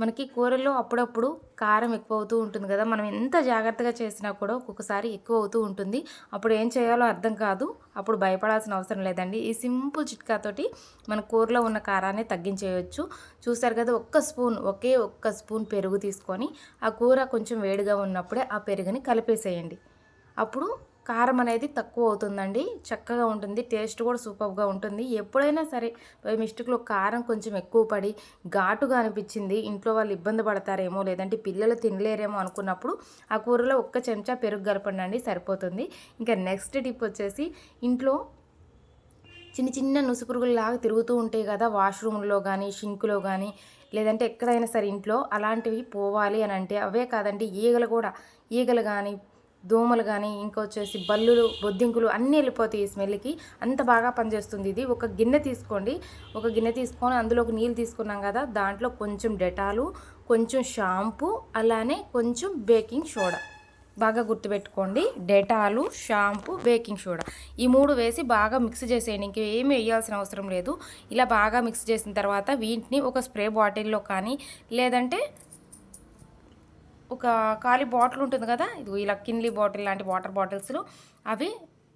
మనకి కూరల్లో అప్పుడప్పుడు కారం ఎక్కువ అవుతూ ఉంటుంది కదా. మనం ఎంత జాగ్రత్తగా చేసినా కూడా ఒక్కొక్కసారి ఎక్కువ అవుతూ ఉంటుంది. అప్పుడు ఏం చేయాలో అర్థం కాదు. అప్పుడు భయపడాల్సిన అవసరం లేదండి. ఈ సింపుల్ చిట్కాతోటి మన కూరలో ఉన్న కారాన్ని తగ్గించేయచ్చు. చూసారు కదా ఒక్క స్పూన్ ఒకే ఒక్క స్పూన్ పెరుగు తీసుకొని ఆ కూర కొంచెం వేడిగా ఉన్నప్పుడే ఆ పెరుగుని కలిపేసేయండి. అప్పుడు కారం అనేది తక్కువ అవుతుందండి. చక్కగా ఉంటుంది. టేస్ట్ కూడా సూపర్గా ఉంటుంది. ఎప్పుడైనా సరే బై మిస్టేక్లో కారం కొంచెం ఎక్కువ పడి ఘాటుగా అనిపించింది ఇంట్లో వాళ్ళు ఇబ్బంది పడతారేమో లేదంటే పిల్లలు తినలేరేమో అనుకున్నప్పుడు ఆ కూరలో ఒక్క చెంచా పెరుగు కలపండి అండి సరిపోతుంది. ఇంకా నెక్స్ట్ టిప్ వచ్చేసి ఇంట్లో చిన్న చిన్న నుసుపురుగుల్లాగా తిరుగుతూ ఉంటాయి కదా వాష్రూమ్లో కానీ షింకులో కానీ లేదంటే ఎక్కడైనా సరే ఇంట్లో అలాంటివి పోవాలి అని అంటే అవే కాదండి. ఈగలు కూడా ఈగలు కానీ దోమలు కానీ ఇంకా వచ్చేసి బల్లులు బొద్దింకులు అన్నీ వెళ్ళిపోతాయి ఈ స్మెల్కి అంత బాగా పనిచేస్తుంది ఇది. ఒక గిన్నె తీసుకోండి. ఒక గిన్నె తీసుకొని అందులో ఒక నీళ్ళు తీసుకున్నాం కదా దాంట్లో కొంచెం డెటాలు కొంచెం షాంపూ అలానే కొంచెం బేకింగ్ సోడా. బాగా గుర్తుపెట్టుకోండి. Dettol shampoo baking soda. ఈ మూడు వేసి బాగా మిక్స్ చేసేయండి. ఇంక ఏమి వేయాల్సిన అవసరం లేదు. ఇలా బాగా మిక్స్ చేసిన తర్వాత వీటిని ఒక స్ప్రే బాటిల్లో కానీ లేదంటే ఒక ఖాళీ బాటిల్ ఉంటుంది కదా ఇది ఇలా కిన్లీ బాటిల్ లాంటి వాటర్ బాటిల్స్లో అవి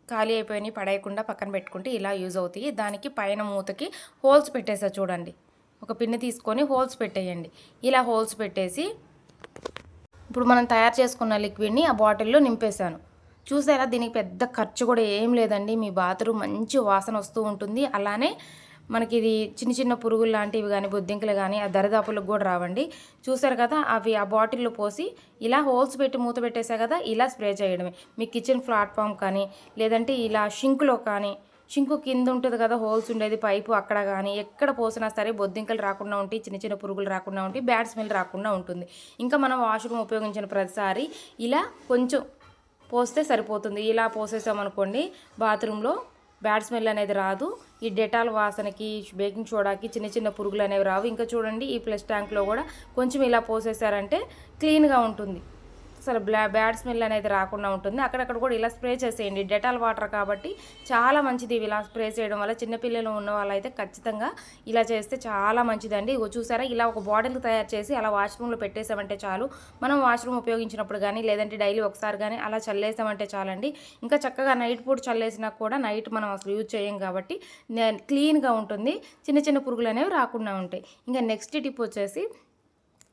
ఖాళీ అయిపోయినాయి పడేయకుండా పక్కన పెట్టుకుంటే ఇలా యూజ్ అవుతాయి. దానికి పైన మూతకి హోల్స్ పెట్టేసా చూడండి. ఒక పిన్ని తీసుకొని హోల్స్ పెట్టేయండి. ఇలా హోల్స్ పెట్టేసి ఇప్పుడు మనం తయారు చేసుకున్న లిక్విడ్ని ఆ బాటిల్లో నింపేశాను. చూసారా దీనికి పెద్ద ఖర్చు కూడా ఏం లేదండి. మీ బాత్రూమ్ మంచి వాసన వస్తూ ఉంటుంది. అలానే మనకి ఇది చిన్న చిన్న పురుగులు లాంటివి కానీ బొద్దింకలు కానీ ఆ దరిదాపులకు కూడా రావండి. చూసారు కదా అవి ఆ బాటిల్లో పోసి ఇలా హోల్స్ పెట్టి మూత పెట్టేసా కదా ఇలా స్ప్రే చేయడమే. మీ కిచెన్ ప్లాట్ఫామ్ కానీ లేదంటే ఇలా షింక్లో కానీ షింకు కింద ఉంటుంది కదా హోల్స్ ఉండేది పైపు అక్కడ కానీ ఎక్కడ పోసినా సరే బొద్దింకలు రాకుండా ఉంటాయి చిన్న చిన్న పురుగులు రాకుండా ఉంటాయి బ్యాడ్ స్మెల్ రాకుండా ఉంటుంది. ఇంకా మనం వాష్రూమ్ ఉపయోగించిన ప్రతిసారి ఇలా కొంచెం పోస్తే సరిపోతుంది. ఇలా పోసేసామనుకోండి బాత్రూంలో బ్యాడ్ స్మెల్ అనేది రాదు. ఈ డెటాల్ వాసనకి బేకింగ్ సోడాకి చిన్న చిన్న పురుగులు అనేవి రావు. ఇంకా చూడండి ఈ ప్లస్ ట్యాంక్లో కూడా కొంచెం ఇలా పోసేసారంటే క్లీన్గా ఉంటుంది. అసలు బ్లా బ్యాడ్ స్మెల్ అనేది రాకుండా ఉంటుంది. అక్కడక్కడ కూడా ఇలా స్ప్రే చేసేయండి. డెటాల్ వాటర్ కాబట్టి చాలా మంచిది ఇలా స్ప్రే చేయడం వల్ల. చిన్నపిల్లలు ఉన్న వాళ్ళైతే ఖచ్చితంగా ఇలా చేస్తే చాలా మంచిదండి. ఇగో చూసారా? ఇలా ఒక బాటిల్ తయారు చేసి అలా వాష్రూమ్లో పెట్టేసామంటే చాలు. మనం వాష్రూమ్ ఉపయోగించినప్పుడు కానీ లేదంటే డైలీ ఒకసారి కానీ అలా చల్లేసామంటే చాలండి. ఇంకా చక్కగా నైట్ పూట చల్లేసినా కూడా నైట్ మనం అసలు యూజ్ చేయం కాబట్టి క్లీన్గా ఉంటుంది. చిన్న చిన్న పురుగులు అనేవి రాకుండా ఉంటాయి. ఇంకా నెక్స్ట్ టిప్ వచ్చేసి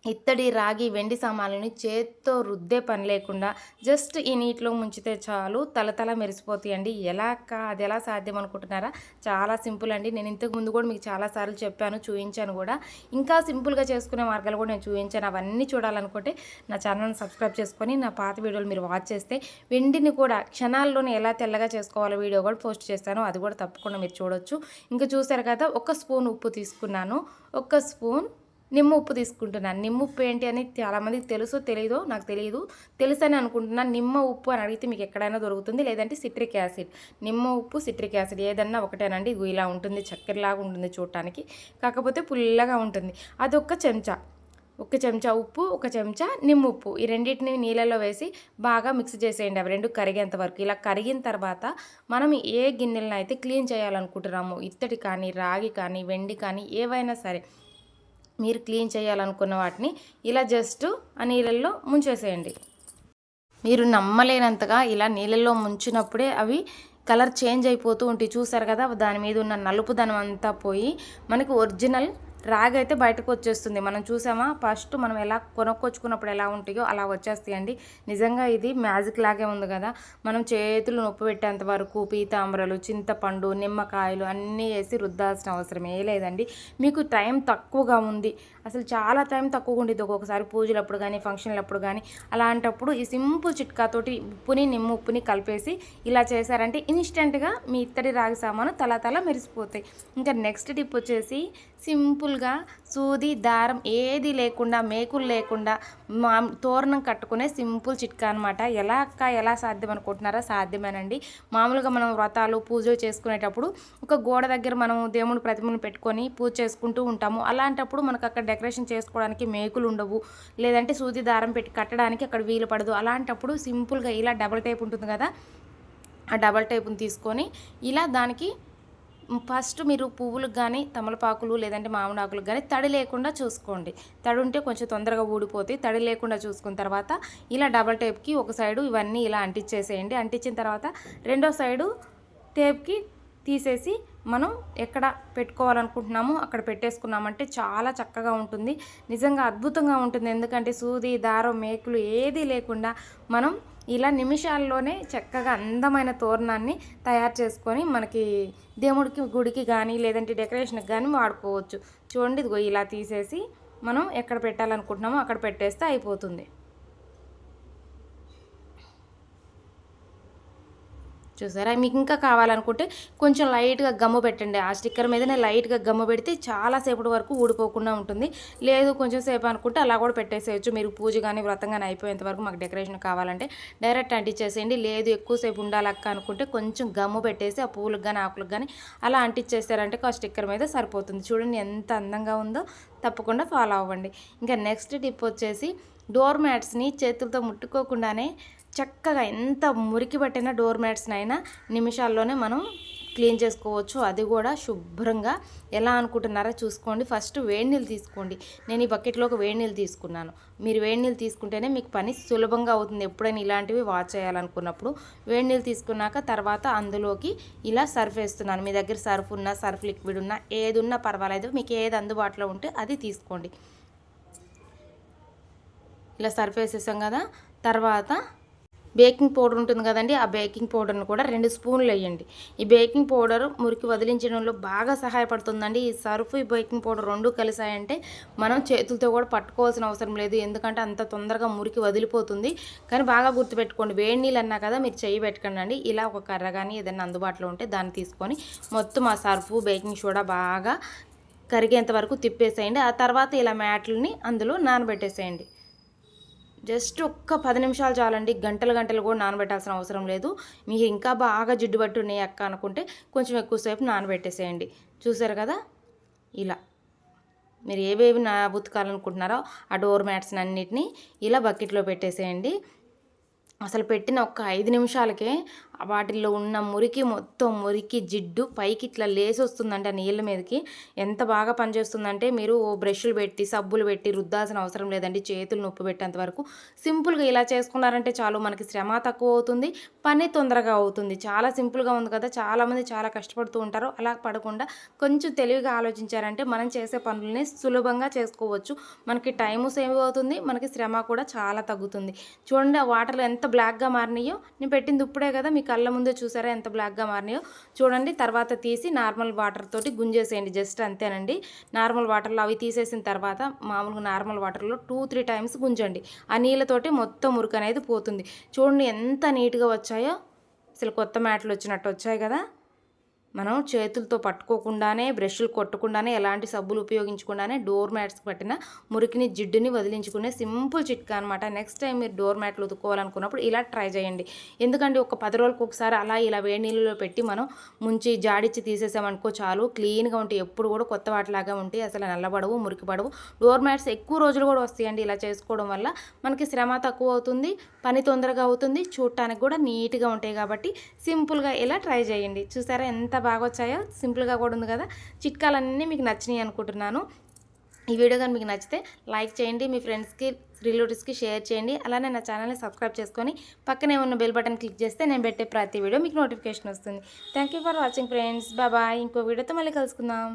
ఇత్తడి రాగి వెండి సామాన్లని చేత్తో రుద్దే పని లేకుండా జస్ట్ ఈ నీటిలో ముంచితే చాలు తలతల మెరిసిపోతాయండి ఎలా కా అది ఎలా సాధ్యం అనుకుంటున్నారా? చాలా సింపుల్ అండి. నేను ఇంతకు ముందు కూడా మీకు చాలాసార్లు చెప్పాను చూపించాను కూడా. ఇంకా సింపుల్గా చేసుకునే మార్గాలు కూడా నేను చూపించాను అవన్నీ చూడాలనుకుంటే నా ఛానల్ని సబ్స్క్రైబ్ చేసుకొని నా పాత వీడియోలు మీరు వాచ్ చేస్తే వెండిని కూడా క్షణాల్లోనే ఎలా తెల్లగా చేసుకోవాలో వీడియో కూడా పోస్ట్ చేస్తాను. అది కూడా తప్పకుండా మీరు చూడొచ్చు. ఇంకా చూసారు కదా ఒక స్పూన్ ఉప్పు తీసుకున్నాను. ఒక స్పూన్ నిమ్మ ఉప్పు తీసుకుంటున్నాను. నిమ్మ ఉప్పు ఏంటి అని చాలామందికి తెలుసో తెలియదో నాకు తెలియదు తెలుసు అని అనుకుంటున్నాను నిమ్మ ఉప్పు అని అడిగితే మీకు ఎక్కడైనా దొరుకుతుంది. లేదంటే సిట్రిక్ యాసిడ్. నిమ్మ ఉప్పు సిట్రిక్ యాసిడ్ ఏదన్నా ఒకటేనండి. ఇది ఇలా ఉంటుంది. చక్కెరలాగా ఉంటుంది చూడటానికి. కాకపోతే పుల్లగా ఉంటుంది. అది చెంచా. ఒక చెంచా ఉప్పు ఒక చెంచా నిమ్మ ఉప్పు. ఈ రెండింటిని నీళ్ళలో వేసి బాగా మిక్స్ చేసేయండి. అవి రెండు కరిగేంత వరకు. ఇలా కరిగిన తర్వాత మనం ఏ గిన్నెలను అయితే క్లీన్ చేయాలనుకుంటున్నామో ఇత్తడి కానీ రాగి కానీ వెండి కానీ ఏవైనా సరే మీరు క్లీన్ చేయాలనుకున్న వాటిని ఇలా జస్ట్ ఆ నీళ్ళల్లో ముంచేసేయండి. మీరు నమ్మలేనంతగా ఇలా నీళ్ళల్లో ముంచినప్పుడే అవి కలర్ చేంజ్ అయిపోతూ ఉంటాయి. చూసారు కదా దాని మీద ఉన్న నలుపుదనం అంతా పోయి మనకు ఒరిజినల్ రాగి అయితే బయటకు వచ్చేస్తుంది. మనం చూసామా? ఫస్ట్ మనం ఎలా కొనుక్కొచ్చుకున్నప్పుడు ఎలా ఉంటాయో అలా వచ్చేస్తాయండి. నిజంగా ఇది మ్యాజిక్ లాగే ఉంది కదా. మనం చేతులు నొప్పి పెట్టేంత వరకు పీతాంబరలు చింతపండు నిమ్మకాయలు అన్నీ వేసి రుద్దాల్సిన అవసరం ఏ లేదండి. మీకు టైం తక్కువగా ఉంది. అసలు చాలా టైం తక్కువగా ఉండేది. ఒక్కొక్కసారి పూజలప్పుడు కానీ ఫంక్షన్లప్పుడు కానీ అలాంటప్పుడు ఈ సింపుల్ చిట్కాతోటి ఉప్పుని నిమ్మ ఉప్పుని కలిపేసి ఇలా చేశారంటే ఇన్స్టెంట్గా మీ ఇత్తడి రాగి సామాను తల తల మెరిసిపోతాయి. ఇంకా నెక్స్ట్ టిప్ వచ్చేసి సింపుల్ సింపుల్గా సూది దారం ఏది లేకుండా మేకులు లేకుండా మా తోరణం కట్టుకునే సింపుల్ చిట్కా అనమాట ఎలా అక్క ఎలా సాధ్యం అనుకుంటున్నారా? సాధ్యమేనండి. మామూలుగా మనం వ్రతాలు పూజలు చేసుకునేటప్పుడు ఒక గోడ దగ్గర మనం దేవుని ప్రతిమను పెట్టుకొని పూజ చేసుకుంటూ ఉంటాము. అలాంటప్పుడు మనకు అక్కడ డెకరేషన్ చేసుకోవడానికి మేకులు ఉండవు. లేదంటే సూది దారం పెట్టి కట్టడానికి అక్కడ వీలు పడదు. అలాంటప్పుడు సింపుల్గా ఇలా డబల్ టైప్ ఉంటుంది కదా ఆ డబల్ టైప్ని తీసుకొని ఇలా దానికి ఫస్ట్ మీరు పువ్వులకు కానీ తమలపాకులు లేదంటే మామిడాకులకు కానీ తడి లేకుండా చూసుకోండి. తడి ఉంటే కొంచెం తొందరగా ఊడిపోతాయి. తడి లేకుండా చూసుకున్న తర్వాత ఇలా డబల్ టేప్కి ఒక సైడు ఇవన్నీ ఇలా అంటించేసేయండి అంటించిన తర్వాత రెండో సైడు టేప్కి తీసేసి మనం ఎక్కడ పెట్టుకోవాలనుకుంటున్నామో అక్కడ పెట్టేసుకున్నామంటే చాలా చక్కగా ఉంటుంది. నిజంగా అద్భుతంగా ఉంటుంది. ఎందుకంటే సూది దారం మేకులు ఏదీ లేకుండా మనం ఇలా నిమిషాల్లోనే చక్కగా అందమైన తోరణాన్ని తయారు చేసుకొని మనకి దేవుడికి గుడికి కానీ లేదంటే డెకరేషన్కి కానీ వాడుకోవచ్చు. చూడండి ఇదిగో ఇలా తీసేసి మనం ఎక్కడ పెట్టాలనుకుంటున్నామో అక్కడ పెట్టేస్తే అయిపోతుంది. చూసారా? మీకు ఇంకా కావాలనుకుంటే కొంచెం లైట్గా గమ్ము పెట్టండి. ఆ స్టిక్కర్ మీదనే లైట్గా గమ్ము పెడితే చాలాసేపటి వరకు ఊడిపోకుండా ఉంటుంది. లేదు కొంచెం సేపు అనుకుంటే అలా కూడా పెట్టేసేయచ్చు. మీరు పూజ కానీ వ్రతం కానీ అయిపోయేంత వరకు మాకు డెకరేషన్ కావాలంటే డైరెక్ట్ అంటించేసేయండి లేదు ఎక్కువసేపు ఉండాలక్క అనుకుంటే కొంచెం గమ్ము పెట్టేసి ఆ పూలకు కానీ ఆకులకు కానీ అలా అంటించేసారంటే ఆ స్టిక్కర్ మీద సరిపోతుంది. చూడండి ఎంత అందంగా ఉందో. తప్పకుండా ఫాలో అవ్వండి. ఇంకా నెక్స్ట్ టిప్ వచ్చేసి డోర్ మ్యాట్స్ని చేతులతో ముట్టుకోకుండానే చక్కగా ఎంత మురికి పట్టిన డోర్ మ్యాట్స్నైనా నిమిషాల్లోనే మనం క్లీన్ చేసుకోవచ్చు. అది కూడా శుభ్రంగా. ఎలా అనుకుంటున్నారో చూసుకోండి. ఫస్ట్ వేడి నీళ్ళు తీసుకోండి. నేను ఈ బకెట్లోకి వేడి నీళ్ళు తీసుకున్నాను. మీరు వేడి నీళ్ళు తీసుకుంటేనే మీకు పని సులభంగా అవుతుంది. ఎప్పుడైనా ఇలాంటివి వాచ్ చేయాలనుకున్నప్పుడు వేడి నీళ్ళు తీసుకున్నాక తర్వాత అందులోకి ఇలా సర్ఫ్ వేస్తున్నాను. మీ దగ్గర సర్ఫ్ ఉన్నా సర్ఫ్ లిక్విడ్ ఉన్నా ఏది ఉన్నా పర్వాలేదు. మీకు ఏది అందుబాటులో ఉంటే అది తీసుకోండి. ఇలా సర్ఫ్ వేసేసాం కదా. తర్వాత బేకింగ్ పౌడర్ ఉంటుంది కదండి ఆ బేకింగ్ పౌడర్ని కూడా రెండు స్పూన్లు వేయండి. ఈ బేకింగ్ పౌడర్ మురికి వదిలించడంలో బాగా సహాయపడుతుందండి. ఈ సర్ఫ్ ఈ బేకింగ్ పౌడర్ రెండు కలిసాయంటే మనం చేతులతో కూడా పట్టుకోవాల్సిన అవసరం లేదు. ఎందుకంటే అంత తొందరగా మురికి వదిలిపోతుంది. కానీ బాగా గుర్తుపెట్టుకోండి వేడి నీళ్ళు అన్నా కదా మీరు చెయ్యి పెట్టకండి. ఇలా ఒక కర్ర కానీ ఏదైనా అందుబాటులో ఉంటే దాన్ని తీసుకొని మొత్తం ఆ సర్ఫ్ బేకింగ్ సోడా బాగా కరిగేంత వరకు తిప్పేసేయండి. ఆ తర్వాత ఇలా మ్యాట్లని అందులో నానబెట్టేసేయండి. జస్ట్ ఒక్క పది నిమిషాలు చాలండి. గంటలు గంటలు కూడా నానబెట్టాల్సిన అవసరం లేదు. మీకు ఇంకా బాగా జిడ్డు బట్టి ఉన్నాయి అక్క అనుకుంటే కొంచెం ఎక్కువసేపు నానబెట్టేసేయండి. చూసారు కదా? ఇలా. మీరు ఏవేవి నా ఉతకాలనుకుంటున్నారో ఆ డోర్ మ్యాట్స్ అన్నిటినీ ఇలా బకెట్లో పెట్టేసేయండి. అసలు పెట్టిన ఒక్క ఐదు నిమిషాలకే వాటిల్లో ఉన్న మురికి మొత్తం మురికి జిడ్డు పైకి ఇట్లా లేసి వస్తుందంటే ఆ నీళ్ళ మీదకి. ఎంత బాగా పనిచేస్తుందంటే మీరు ఓ బ్రష్లు పెట్టి సబ్బులు పెట్టి రుద్దాల్సిన అవసరం లేదండి. చేతులు నొప్పి పెట్టేంత వరకు. సింపుల్గా ఇలా చేసుకున్నారంటే చాలు మనకి శ్రమ తక్కువ అవుతుంది పని తొందరగా అవుతుంది. చాలా సింపుల్గా ఉంది కదా. చాలామంది చాలా కష్టపడుతూ ఉంటారు. అలా పడకుండా కొంచెం తెలివిగా ఆలోచించారంటే మనం చేసే పనులని సులభంగా చేసుకోవచ్చు. మనకి టైము సేవ్ అవుతుంది మనకి శ్రమ కూడా చాలా తగ్గుతుంది. చూడండి ఆ వాటర్లో ఎంత బ్లాక్గా మారినాయో? నేను పెట్టింది ఇప్పుడే కదా మీకు కళ్ళ ముందే చూసారా ఎంత బ్లాక్గా మారినాయో? చూడండి తర్వాత తీసి నార్మల్ వాటర్ తోటి గుంజేసేయండి జస్ట్ అంతేనండి. నార్మల్ వాటర్లో అవి తీసేసిన తర్వాత మామూలుగా నార్మల్ వాటర్లో టూ త్రీ టైమ్స్ గుంజండి. ఆ నీళ్ళతోటి మొత్తం మురికి అనేది పోతుంది. చూడండి ఎంత నీట్గా వచ్చాయో. అసలు కొత్త మ్యాట్లు వచ్చినట్టు వచ్చాయి కదా. మనం చేతులతో పట్టుకోకుండానే బ్రష్లు కొట్టకుండానే ఎలాంటి సబ్బులు ఉపయోగించకుండానే డోర్ మ్యాట్స్ పట్టిన మురికిని జిడ్డుని వదిలించుకునే సింపుల్ చిట్కా అనమాట నెక్స్ట్ టైం మీరు డోర్ మ్యాట్లు ఉతుక్కోవాలనుకున్నప్పుడు ఇలా ట్రై చేయండి. ఎందుకంటే ఒక పది రోజులకు ఒకసారి అలా ఇలా వేడి నీళ్ళలో పెట్టి మనం ముంచి జాడిచ్చి తీసేసామనుకో చాలు. క్లీన్గా ఉంటాయి ఎప్పుడు కూడా కొత్త వాటిలాగా ఉంటాయి. అసలు నల్లబడవు మురికి పడవు. డోర్ మ్యాట్స్ ఎక్కువ రోజులు కూడా వస్తాయండి ఇలా చేసుకోవడం వల్ల. మనకి శ్రమ తక్కువ అవుతుంది పని తొందరగా అవుతుంది చూడటానికి కూడా నీట్గా ఉంటాయి కాబట్టి సింపుల్గా ఇలా ట్రై చేయండి. చూసారా ఎంత బాగా వచ్చాయో సింపుల్గా కూడా ఉంది కదా. చిట్కాలన్నీ మీకు నచ్చినాయి అనుకుంటున్నాను. ఈ వీడియో కానీ మీకు నచ్చితే లైక్ చేయండి మీ ఫ్రెండ్స్కి రిలేటివ్స్కి షేర్ చేయండి. అలానే నా ఛానల్ని సబ్స్క్రైబ్ చేసుకొని పక్కనే ఉన్న బెల్ బటన్ క్లిక్ చేస్తే నేను పెట్టే ప్రతి వీడియో మీకు నోటిఫికేషన్ వస్తుంది. Thank for watching friends. బాబాయ్ ఇంకో వీడియోతో మళ్ళీ కలుసుకుందాం.